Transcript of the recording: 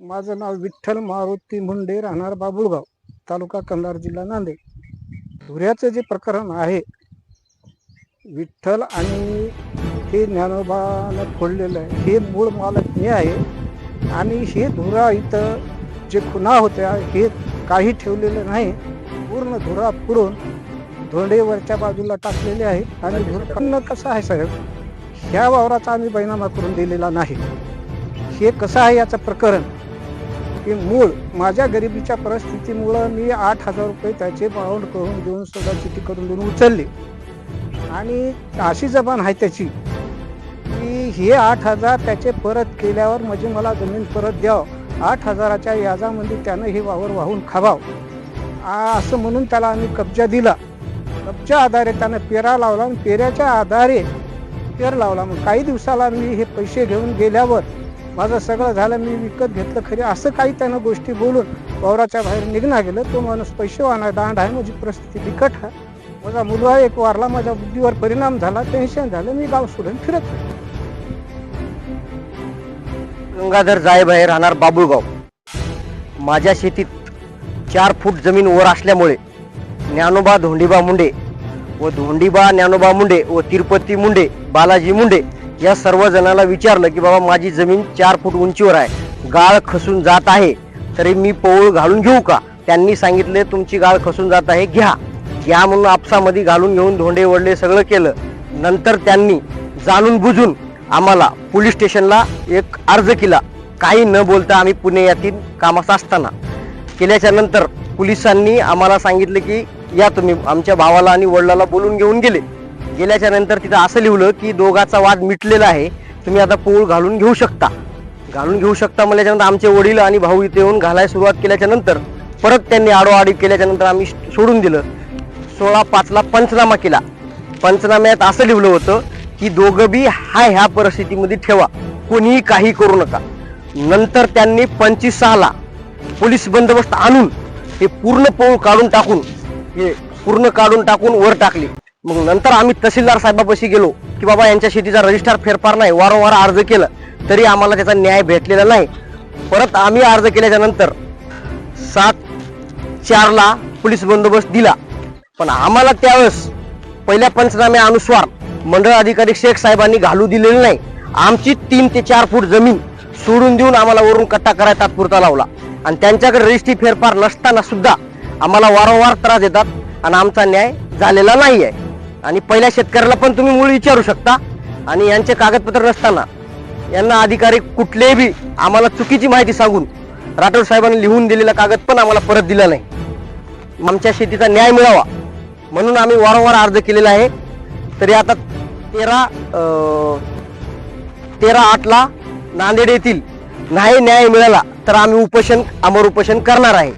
माझं नाव विठ्ठल मारुती मुंडे राहणार बाबुळगाव तालुका कंधार जिल्हा नांदेड. धुऱ्याचं जे प्रकरण आहे विठ्ठल आणि हे ज्ञानोबानं फोडलेलं आहे हे मूळ मालक मी आहे. आणि हे धुरा इथं जे खुना होत्या हे काही ठेवलेलं नाही. पूर्ण धुरा पुरून धोंडेवरच्या बाजूला टाकलेले आहे. आणि धुरपन्न कसं आहे साहेब? ह्या वावराचा आम्ही बैनामा करून दिलेला नाही. हे कसं आहे याचं प्रकरण? की मूळ माझ्या गरिबीच्या परिस्थितीमुळं मी आठ हजार रुपये त्याचे बाउंड करून देऊन सुद्धा चिठी करून देऊन उचलले. आणि अशी जबान आहे त्याची की हे आठ हजार त्याचे परत केल्यावर म्हणजे मला जमीन परत द्यावं. आठ हजाराच्या याजामध्ये त्यानं हे वावर वाहून खावाव. असं म्हणून त्याला आम्ही कब्जा दिला. कब्जा आधारे त्यानं पेरा लावला आणि पेऱ्याच्या आधारे पेर लावला. मग काही दिवसाला मी हे पैसे घेऊन गेल्यावर माझं सगळं झालं मी विकत घेतलं खरे. असं काही त्यानं गोष्टी बोलून वावराच्या बाहेर निघणार गेलं. तो माणूस पैसे दांड आहे माझी परिस्थिती बिकट आहे. माझा मुलगा एक वारला माझ्या बुद्धीवर परिणाम झाला टेन्शन झालं. मी गाव सोडून फिरत गंगाधर जायबाहेर राहणार बाबुळगाव. माझ्या शेतीत चार फूट जमीन वर असल्यामुळे ज्ञानोबा धोंडीबा मुंडे व धोंडीबा ज्ञानोबा मुंडे व तिरुपती मुंडे बालाजी मुंडे या सर्व जणांना विचारलं की बाबा माझी जमीन चार फूट उंचीवर आहे गाळ खसून जात आहे तरी मी पोळ घालून घेऊ का? त्यांनी सांगितले तुमची गाळ खसून जात आहे घ्या. घ्या म्हणून आपसामध्ये घालून घेऊन धोंडे वडले सगळं केलं. नंतर त्यांनी जाणून बुजून आम्हाला पोलीस स्टेशनला एक अर्ज केला. काही न बोलता आम्ही पुणे यातील कामाचा असताना केल्याच्यानंतर पोलिसांनी आम्हाला सांगितले की या तुम्ही आमच्या भावाला आणि वडिलाला बोलून घेऊन गेले. गेल्याच्यानंतर तिथं असं लिहिलं की दोघाचा वाद मिटलेला आहे. तुम्ही आता पोळ घालून घेऊ शकता. घालून घेऊ शकता म्हणल्याच्यानंतर आमचे वडील आणि भाऊ इथे येऊन घालायला सुरुवात केल्याच्यानंतर परत त्यांनी आडोआडी केल्याच्यानंतर आम्ही सोडून दिलं. सोळा पाचला पंचनामा केला. पंचनाम्यात असं लिहिलं होतं की दोघं बी हा ह्या परिस्थितीमध्ये ठेवा. कोणीही काही करू नका. नंतर त्यांनी पंचवीस सहाला पोलीस बंदोबस्त आणून हे पूर्ण पोळ काढून टाकून हे पूर्ण काढून टाकून वर टाकले. मग नंतर आम्ही तहसीलदार साहेबापाशी गेलो की बाबा यांच्या शेतीचा रजिस्टर फेरफार नाही वारंवार अर्ज केलं तरी आम्हाला त्याचा न्याय भेटलेला नाही. परत आम्ही अर्ज केल्याच्यानंतर सात चारला पोलीस बंदोबस्त दिला. पण आम्हाला त्यावेळेस पहिल्या पंचनामे अनुस्वार मंडळ अधिकारी शेख साहेबांनी घालू दिलेली नाही. आमची तीन ते चार फूट जमीन सोडून देऊन आम्हाला वरून कट्टा करायला तात्पुरता लावला. आणि त्यांच्याकडे रजिस्ट्री फेरफार नसताना सुद्धा आम्हाला वारंवार त्रास देतात आणि आमचा न्याय झालेला नाही आहे आणि पहिल्या शेतकऱ्याला पण तुम्ही मूळ विचारू शकता. आणि यांचे कागदपत्र नसताना यांना अधिकारी कुठलेही बी आम्हाला चुकीची माहिती सांगून राठोड साहेबांनी लिहून दिलेला कागद पण आम्हाला परत दिला नाही. आमच्या शेतीचा न्याय मिळावा म्हणून आम्ही वारंवार अर्ज केलेला आहे. तरी आता तेरा तेरा आठला नांदेड येथील नाही न्याय मिळाला तर आम्ही उपोषण अमर उपोषण करणार आहे.